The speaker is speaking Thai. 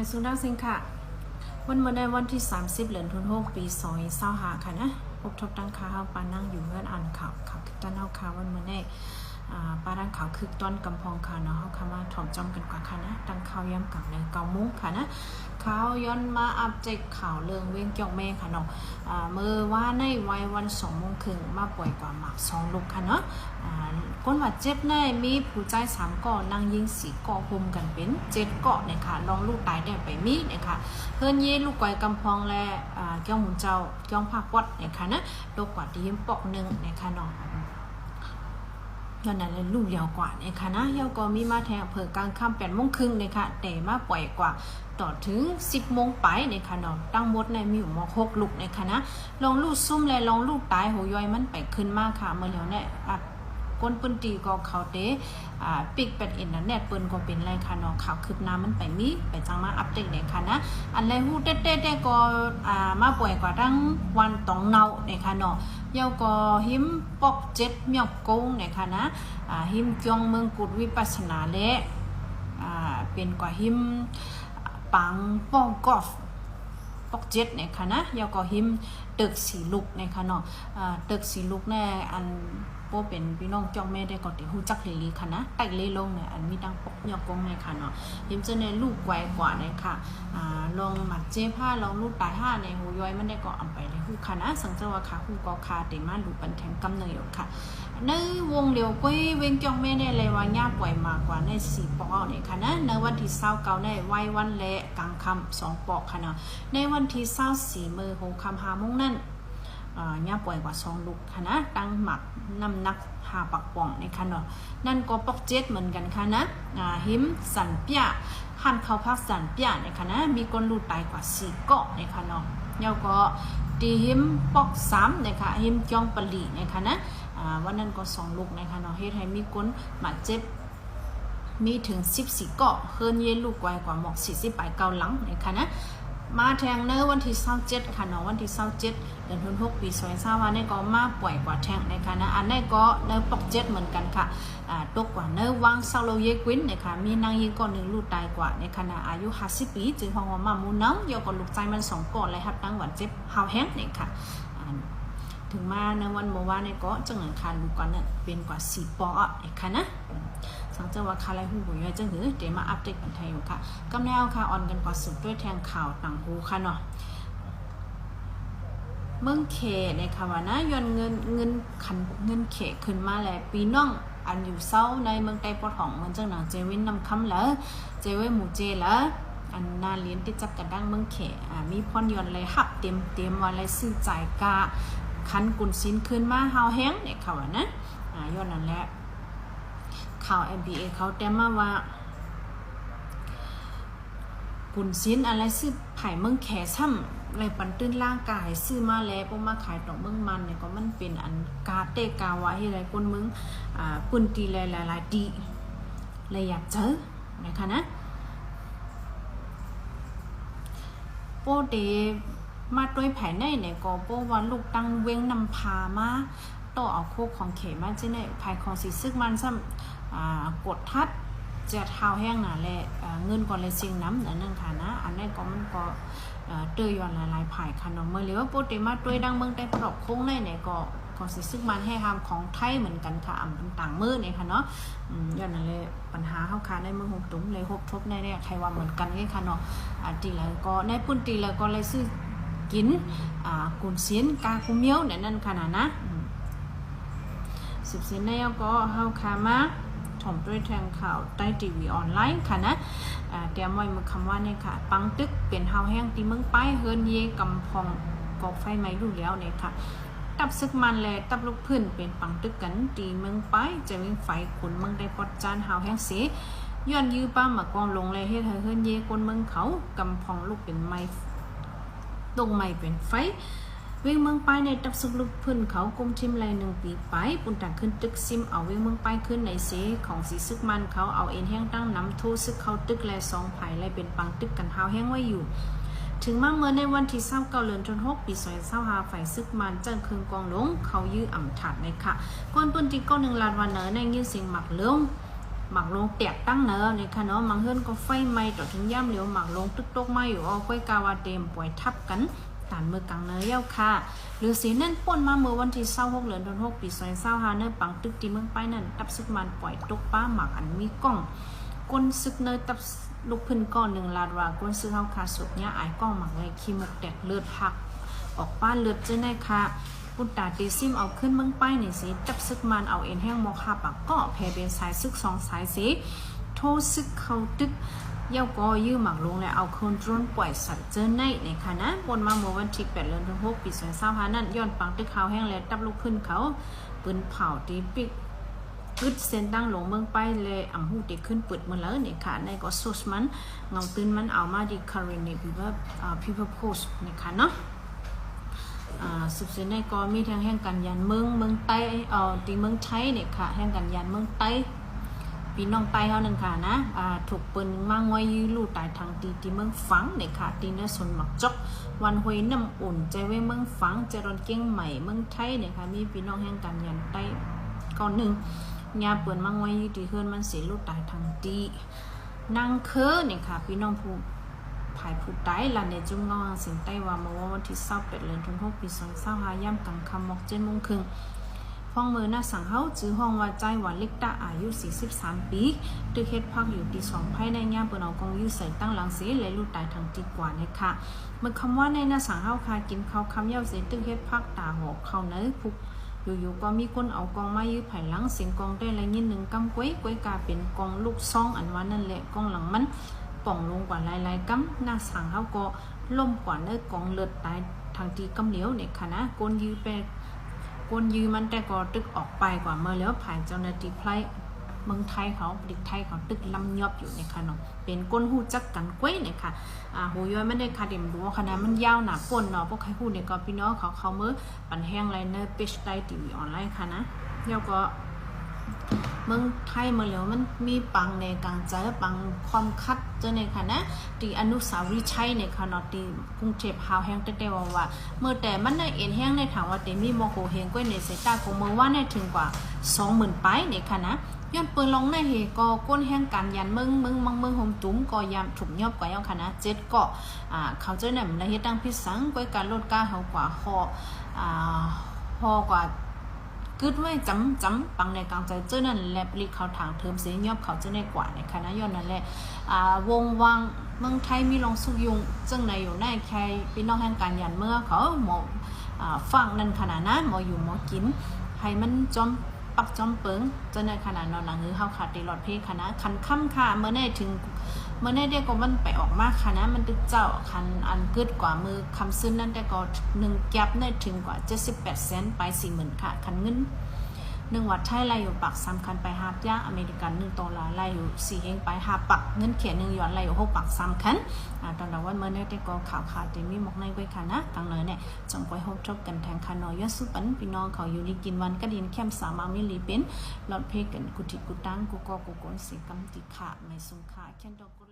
ม่สุนัขสิงค่ะ วันเมื่อในวันที่ 30เหลือนทุนฮกปีซอยเศร้าหาค่ะนะพบทบตั้งค่าเฮาปานั่งอยู่เพื่อนอ่านข่าวข่าวคือต้นเฮาข่าวันเมื่อใน ปาดังเขาคือต้นกำพองค่ะเนาะเฮาคำว่าถอมจอมกันกว่าค่ะนะตั้งข่าย้ำกับในเกามุ้งค่ะนะเขาย้อนมาอัปเดตข่าวเรื่องเวียงเกี่ยวแม่ค่ะเนาะอ่าเมื่อว่าในวัยวันสองโมงครึ่งมาป่วยกว่าหมากสองลูกค่ะเนาะก้นว่าเจ็บในมีผู้ใจสามก่อนั่งยิงสีก่อหุมกันเป็นเจ็ดเกาะเนี่ยค่ะลองลูกตายได้ไปมีเนี่ยค่ะเพื่อนเย่ลูกไก่กำพองและเกี้ยวหมุนเจ้าเกี้ยวผักวัดเนี่ยค่ะนะโลกกว่าที่ยิ้มปอกหนึ่งเนี่ยค่ะน้อง ย้อนนั้นเลยลูกยาวกว่าเนี่ยค่ะนะยาวก็มีมาแทงอำเภอกลางค่ำแปดโมงครึ่งเนี่ยค่ะแต่มาปล่อยกว่าต่อถึง 10โมงไปเนี่ยค่ะนองตั้งหมดในมีอยู่หมอหกลูกเนี่ยค่ะนะลองลูกซุ่มและลองลูกตายหัวย่อยมันไปขึ้นมากค่ะเมื่อแล้วเนี่ย ก้นปืนตีก็เขาเตะอ่าปิกเป็ดอินเทอร์เน็ตปิ้นก็เป็นไรค่ะเนาะข่าวคืบหน้ามันไปมีไปจังมาอัปเดตเนี่ยค่ะนะอันแรกฮู้เต้ๆแต่ก็อ่ามาป่วยกว่าทั้งวันตองเนาเนี่ยค่ะเนาะเยาก็หิมปอกเจ็ดเมียกกงเนี่ยค่ะนะอ่าหิมจองเมืองกุดวิปัสนาและอ่าเป็นกว่าหิมปังป้องกอฟปอกเจ็ดเนี่ยค่ะนะเยาก็หิมตึกสีลุกเนี่ยค่ะเนาะอ่าตึกสีลุกแน่อัน โปเป็นพี่น้องจ้องแม่ได้ก็ติฮู้จักเลยลีค่ะนะไต่เลยลงเนี่ยอันมีดังปกเมียกกงเนี่ยค่ะเนาะหิมจะในลูกไวกว่าเลยค่ะอ่าลองหมัดเจ๊ผ้าลองลูกตายห้าในหูย้อยมันได้ก็อำไปในหูคณะนะสังเจว่าค่ะหูก็คาเตมาดูปันแทงกำเนยอยู่ค่ะในวงเดียวก้ยเวงจองไม่ได้เลยว่าย่าปล่อยมากกว่าในสี่ปอกเนี่ยค่ะนะในวันที่เศร้าเก่าในไว้วันและกลางค่ำสองปอกค่ะเนาะในวันที่เศร้าสี่มือหงคำหาโมงนั่น อ่าย่าป่อยกว่าสองลูกค่ะนะตั้งหมักน้ำหนักหาปักป่องในค่ะเนาะนั่นก็ปอกเจ็ดเหมือนกันค่ะนะหิมสันเปียหันเขาพักสันเปียในค่ะนะมีคนลูกตายกว่าสี่เกาะในค่ะเนาะเยาก็ตีหิมปอกสามในค่ะหิมจ้องปลีในค่ะนะอ่าวันนั้นก็สองลูกในค่ะเนาะเฮ็ดให้มีคนมาเจ็บมีถึง 14เกาะเฮิรนเยลูกไวกว่าหมอก40ไปเกาหลังนะคะนะ มาแทงเนอวันที่27ค่ะเนาะวันที่27เจ็ดือนธันวาคมปี2020วันนี้ก็มาป่วยกว่าแทงนะคะนะอันนี้ก็เนอปอกเจ็ดเหมือนกันค่ะอ่าตกกว่าเนอวางเซาโลเยกวินนะคะมีนางยิงก่อนหนึ่งลูกตายกว่าในขณะอายุ50ปีจึงห้องว่ามามูน้องเยาก็ลูกใจมันสองก่อนเลยครับตั้งหวันเจ็บหาวแห้งเนี่ยค่ะถึงมาในวันเมื่อวานเนี่ยก็จังหวัดคาลูกก่อนเนี่ยเป็นกว่า4ปออะนะคะนะ สังเจว่าคาไรหูหูย่อยจังหือเดี๋ยวมาอัปเดตกันไทยอยู่ค่ะกำแนวค่ะออนกันกว่าสุดด้วยแทงข่าวต่างหูค่ะเนาะเมืองเขในค่ะว่านะย้อนเงินเงินขันเงินเขขึ้นมาแล้วปีน้องอันอยู่เศร้าในเมืองไต้ปอทองเมันจังหนังเจวินนำคำแล้วเจเวหมูเจแล้วอันนาเลียนที่จับกระดังเมืองเขอ่ามีพรยอนเลยหับเต็มเต็มว่าอะไรซื้อจ่ายกาคันกุนสินขึ้นมาเฮาแห้งเนี่ยค่ะว่านะอ่าย้อนนั่นแหละ ข่าว MBA เขาแต้มมาว่ากุนซินอะไรซื้อไผ่เมืองแขซ้ำอะไรปันตื้นร่างกายซื้อมาแล้วพวกมาขายต่อเมืองมันเนี่ยก็มันเป็นอันกาเตกาวะที่ไรคนเมืองอ่าปืนตีหลายหลายๆดีเลยอยากเจอนะคะนะโปเดมาด้วยไผ่ในเนี่ยก็โปว่าลูกตั้งเว้งนำพามา ต่อเอาโคกของเขมาเจเนี่ยภายของสีซึกมันซ้ำกดทัดจะเท้าแห้งหนาแหละเงินก่อนเลยเสียงน้ำนั่นนั่นค่ะนะอันนี้ก็มันก็เอ่อเตยย้อนหลายๆผายค่ะเนาะเมื่อเหลียวโปรตีมาด้วยดังเมืองแต่ปลอกโค้งในเนี่ยก็ก็สิซึ่งมันให้ทำของไทยเหมือนกันค่ะอ่ำต่างมือเนี่ยค่ะเนาะอย้อนนั่นเลยปัญหาเข้าคาในเมืองหกตุ้มเลยหกทบในเนี่ยใครว่าเหมือนกันเลยค่ะเนาะอ่าตีแล้วก็ในปุ่นตีแล้วก็เลยซื้อกินอ่ากุนเสียนกาคุเมียวเนี่ยนั่นขนาดนะ อืมสิบเสียนในก็เข้าคามาถมด้วยแทงข่าวใต้ทีวีออนไลน์ค่ะนะอ่าแกมไว้มือคำว่าเนี่ยค่ะ ปังตึกเป็นเฮาแห้งตีเมืองป้ายเฮิรนเยกำพองกอกไฟไหม้รู้แล้วเนี่ยค่ะตับซึกมันแลตับลูกพื้นเป็นปังตึกกันตีเมืองป้ายจะวิ่งไฟขุนเมืองได้ปอดจานเฮาแห้งเสียย้อนยื้อป้ามากองลงเลยเฮ็ดให้เฮิรนเยคนเมืองเขากำพองลูกเป็นไม้ตรงไม้เป็นไฟ เวียงเมืองไปในตับสุกลุกพื้นเขากุมทิมลหนึ่งปีไปปุ่นต่างขึ้นตึกซิมเอาเวียงเมืองไปขึ้นในเสของสีซึกมันเขาเอาเอ็นแห้งตั้งน้ำทูซึกเขาตึกแลสองไผ่ไลเป็นปังตึกกันเฮาแห้งไว้อยู่ ถึงมาเมื่อในวันที่เศร้าเกาเลือนจนหกปีซอยเศร้าหาฝ่ายซึกมันเจ้าคืนกองลงเขายื้ออ่ำถัดในค่ะก้นปืนที่ก้อนหนึ่งลาดวันเนอในยื้อเสียงหมักเลื้งหมักลงเตียกตั้งเนอะนี่ค่ะเนาะมังเฮิรนก็ไฟไหม้ต่อถึงย่ำเหลียวหมักลงตึกตกไหม้อยู่เอาก้อยกาวาเต็มป่วยทับกัน ตานมือกลางเนยเย้าค่ะหรือสีนั่นป่นมาเมื่อวันที่26เดือนธันวาคมปี2025เนอปังตึกตีเมืองไปนั่นตับซึกมันปล่อยตกป้าหมักอันมีกล้องก้นซึกเนยตับลูกพื้นก้อนหนึ่งลาดว่าก้นซึกเฮาคาสุกเนี่ยอายกล้องหมักเลยขี้มุกแตกเลือดพัก ออกป้าเลือดเจ้าในค่ะปุตตาตีซิมเอาขึ้นเมืองไปนี่สิจับซึกมันเอาเอ็นแห้งมอคาปักก็แพเป็นสายซึกสองสายสิโทซึกเขาตึก เย้าก็ยื้อหมักลงแล้วเอาคนโดรนปล่อยสัตว์เจอในในค่ะนะบนมาเมื่อวันที่8เดือนธันวาคมปี2025นั้นย้อนปังตึกเขาแห้งแล้วตับลูกขึ้นเขาปืนเผาตีปิกกึดเส้นตั้งลงเมืองไปเลยอ่ำหูเด็กขึ้นเปิดมาแล้วเนี่ยค่ะในก็โซสมันเงาตื้นมันเอามาดีคารินในพิว่าอ่าพิพโพสเนี่ยค่ะเนาะสุดเส้นในก็มีทางแห่งกันยันเมืองเมืองใต้เอ่อตีเมืองไทยเนี่ยค่ะแห่งกันยันเมืองใต้ พี่น้องไปเฮานั่นค่ะนะอ่าถูกปืนมางไว้ยื้อลู่ตายทางตีตีเมืองฝังเนี่ยค่ะตีเนื้อสนหมักจกวันหวยน้ำอุ่นใจไว้เมืองฝังเจรอนเก้งใหม่เมืองไทยเนี่ยค่ะมีพี่น้องแห่งกันยันใต้ก่อนหนึ่งยาเปิดมังไว้ที่เฮือนมันเสียลูกตายทางดีนางเคอเนี่ยค่ะพี่น้องผู้ภายผู้ตายละในจุ่งงองสิงใต้ว่าเมื่อวันที่28เดือนธันวาคมปี2025ย่ำกลางค่ำหมอก7โมงครึ่ง ห้องมือหน้าสังเฮาจื้อห้องว่าใจหวานเล็กตาอายุ 43 ปีตึกเฮ็ดพักอยู่ที่สองภายในย่ามเปิ้นเอากองอยู่ใส่ตั้งหลังเสียและลูกตายทางติดกว่าเนี่ยค่ะเมื่อคำว่าในหน้าสังเฮาค่ะกินข้าวคำเย้าเสียตึกเฮ็ดพักตาหอกเข้าเนื้อพุกอยู่ๆก็มีคนเอากองมายื้อไผ่หลังเสียงกองได้ละยินหนึ่งกำก้วยก้วยกาเป็นกองลูกซองอันว่านั่นแหละกองหลังมันป่องลงกว่าหลายๆกำหน้าสางเขาก็ล่มกว่าเนื้อกองเลือดตายทางทีกำเหลียวเนี่ยค่ะนะกนยื้อไป กนยืมันแต่ก็ตึกออกไปกว่าเมื่อแล้วผ่านเจ้าหน้าที่ไพรเมืองไทยเขาเด็กไทยเขาตึกลำยอบอยู่ในค่ะเนาะเป็นก้นหูจักกันกล้วยเนี่ยค่ะอ่าหูย้อยไม่ได้ค่ะเดี๋ยวดูว่าคณะมันยาวหนาป่นเนาะพวกใครพูดเนี่ยก็พี่น้องเขาเขาเมื่อปันแห้งไรเนอร์เปชไตทีวีออนไลน์ค่ะนะแล้วก็ เมืองไทยมาแล้วมันมีปังในกลางใจปังความคัดเจอในค่ะนะตีอนุสาวรีย์ชัยในค่ะเนาะตีกรุงเทพฮาวแห้งแต่ๆว่าว่าเมื่อแต่มันในเอ็นแห้งในถามว่าเตมีโมโหเฮงก้อยในสายตาของเมืองว่าในถึงกว่า 20,000ไปในค่ะนะย้อนปืนลงในเหก็ก้นแห้งการยันเมืองเมืองมังเมืองโฮมตุ้มก็ยามถูกยอบกว่ายังค่ะนะเจ็ดเก็อ่าเขาเจอเนี่ยมันเฮ็ดตั้งพิสังก้อยการลดก้าเฮากว่าฮออ่าฮอกว่า กึดไว้จำจำปังในกลางใจเจ้านั่นแหละปลีเขาทางเทิมเสียยอบเขาเจ้าในกว่าในคณะย้อนนั่นแหละอ่าวงวังเมืองไทยมีลองสุกยุงจึงในอยู่ในใครพี่น้องแห่งการยันเมื่อเขาหมอฟังนั่นขนาดนะหมออยู่หมอกินให้มันจอมปักจอมเปิงเจ้าในขนาดนอนหลังหือเฮาขาดตีหลอดเพคณะคันค่ำค่ะเมื่อได้ถึง เมื่อได้เด็กก็มันไปออกมากค่ะนะ มันตึกเจ้าคันอันกึดกว่ามือคำซึ้นนั่นแต่ก็หนึ่งแก็บได้ถึงกว่า 78 เซนต์ไป40,000ื่นค่ะ คันเงินหนึ่งวัดไทยไล่อยู่ปักสำคัญไปหาบยาอเมริกันหนึ่งตัวละไล่อยู่สี่เฮงไปหาปักเงินเขียนหนึ่งหยวนไล่อยู่หกปักสำคัญอ่าตอนนั้นวันเมื่อได้แต่ก็ข่าวขาดแต่มีหมกในไว้ค่ะนะตังเลยเนี่ยจงไว้หกทบกันแทงคานอยยสุปันพี่น้องเขาอยู่ลีกินวันก็ดินเข้มสามามิลีเป็นหลอดเพกันกุฏิกุตังกุกอกุกนสีกำติขาไม่สุงขาแค่ดอกกุ